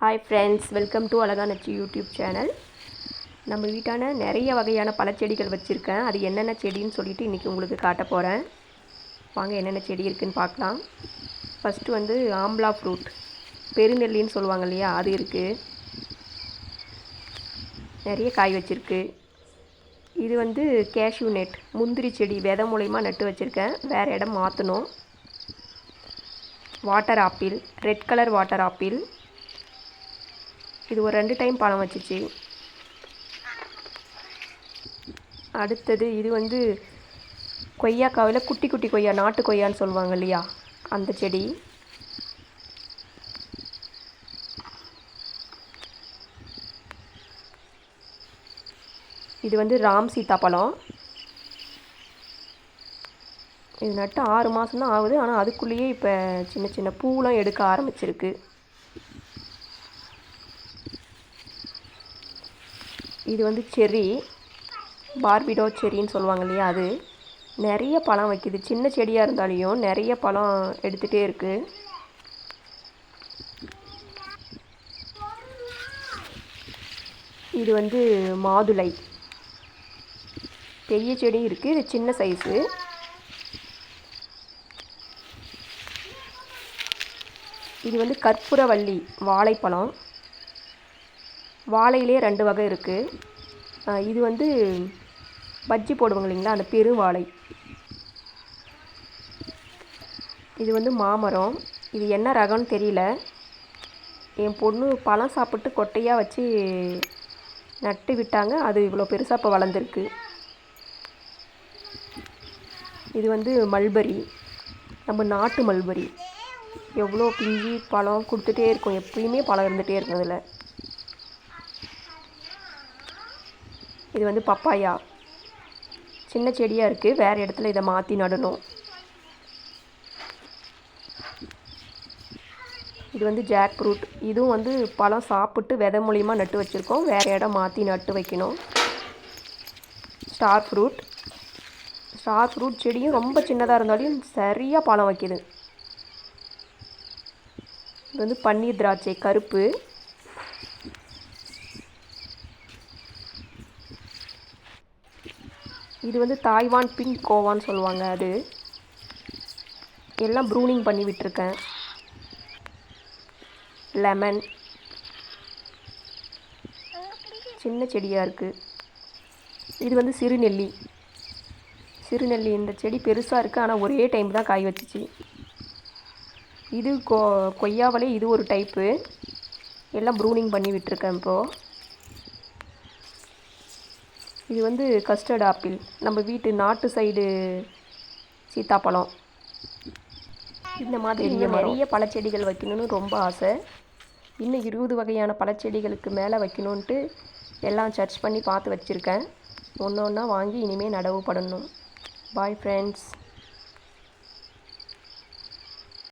Hi friends welcome to அழகானச்சி YouTube channel நம்ம வீட்டான நிறைய வகையான பழச்செடிகள் வச்சுருக்கேன். அது என்னென்ன செடின்னு சொல்லிட்டு இன்றைக்கி உங்களுக்கு காட்ட போகிறேன் வாங்க என்னென்ன செடி இருக்குதுன்னு பார்க்கலாம். ஃபஸ்ட்டு வந்து ஆம்லா ஃப்ரூட் பெருநெல்லின்னு சொல்லுவாங்க இல்லையா அது இருக்குது நிறைய காய் வச்சுருக்கு. இது வந்து கேஷ்யூ நெட் முந்திரி செடி விதை மூலயமா நட்டு வச்சுருக்கேன். வேறு இடம் மாற்றணும் water apple red colour water apple இது ஒரு ரெண்டு டைம் பழம் வச்சுச்சு. அடுத்தது இது வந்து கொய்யாக்காவில் குட்டி குட்டி கொய்யா நாட்டு கொய்யான்னு சொல்லுவாங்க இல்லையா? அந்த செடி. இது வந்து ராம் பழம். இது நட்டு ஆறு மாதம் தான் ஆகுது. ஆனால் அதுக்குள்ளேயே இப்போ சின்ன சின்ன பூலாம் எடுக்க ஆரம்பிச்சிருக்கு. இது வந்து செரி பார்பிடோ செரின்னு சொல்லுவாங்க இல்லையா அது. நிறைய பழம் வைக்குது. சின்ன செடியாக இருந்தாலையும் நிறைய பழம் எடுத்துகிட்டே இருக்குது இது வந்து மாதுளை. பெரிய செடி இருக்குது இது சின்ன சைஸு. இது வந்து கற்பூரவள்ளி வாழைப்பழம். வாழையிலே ரெண்டு வகை இருக்குது இது வந்து பஜ்ஜி போடுவாங்க இல்லைங்களா? அந்த பெரு வாழை. இது வந்து மாமரம். இது என்ன ரகம்னு தெரியல. என் பொண்ணு பழம் சாப்பிட்டு கொட்டையாக வச்சு நட்டு விட்டாங்க. அது இவ்வளோ பெருசாக இப்போ வளர்ந்துருக்கு. இது வந்து மல்பரி. நம்ம நாட்டு மல்பரி. எவ்வளோ பிஞ்சி பழம் கொடுத்துட்டே இருக்கும். எப்பயுமே பழம் இருந்துகிட்டே இருக்கும் அதில். இது வந்து பப்பாயா. சின்ன செடியாக இருக்குது வேறு இடத்துல இதை மாற்றி நடணும். இது வந்து ஜாக் ஃப்ரூட் இதுவும் வந்து பழம் சாப்பிட்டு விதை மூலிமா நட்டு வச்சுருக்கோம். வேறு இடம் மாற்றி நட்டு வைக்கணும். Star fruit. ஸ்டார் ஃப்ரூட் செடியும் ரொம்ப சின்னதாக இருந்தாலும் சரியாக பழம் வைக்கிது. இது வந்து பன்னீர் திராட்சை கருப்பு. இது வந்து தாய்வான் பிங்க் கோவான்னு சொல்லுவாங்க அது. எல்லாம் ப்ரூனிங் பண்ணி விட்டுருக்கேன். லெமன். சின்ன செடியாக இருக்குது இது வந்து சிறுநெல்லி. சிறுநெல்லி இந்த செடி பெருசாக இருக்குது ஆனால் ஒரே டைம் தான் காய் வச்சுச்சு. இது கொ கொய்யாவிலே இது ஒரு டைப்பு எல்லாம் ப்ரூனிங் பண்ணி விட்டுருக்கேன் இப்போது இது வந்து கஸ்டர்ட் ஆப்பிள். நம்ம வீட்டு நாட்டு சைடு சீத்தாப்பழம். இந்த மாதிரி இன்னும் நிறைய பழச்செடிகள் வைக்கணும்னு ரொம்ப ஆசை. இன்னும் இருபது வகையான பழச்செடிகளுக்கு மேலே வைக்கணுன்ட்டு எல்லாம் சர்ச் பண்ணி பார்த்து வச்சுருக்கேன். ஒன்று ஒன்றா வாங்கி இனிமேல் நடவு படணும். Bye friends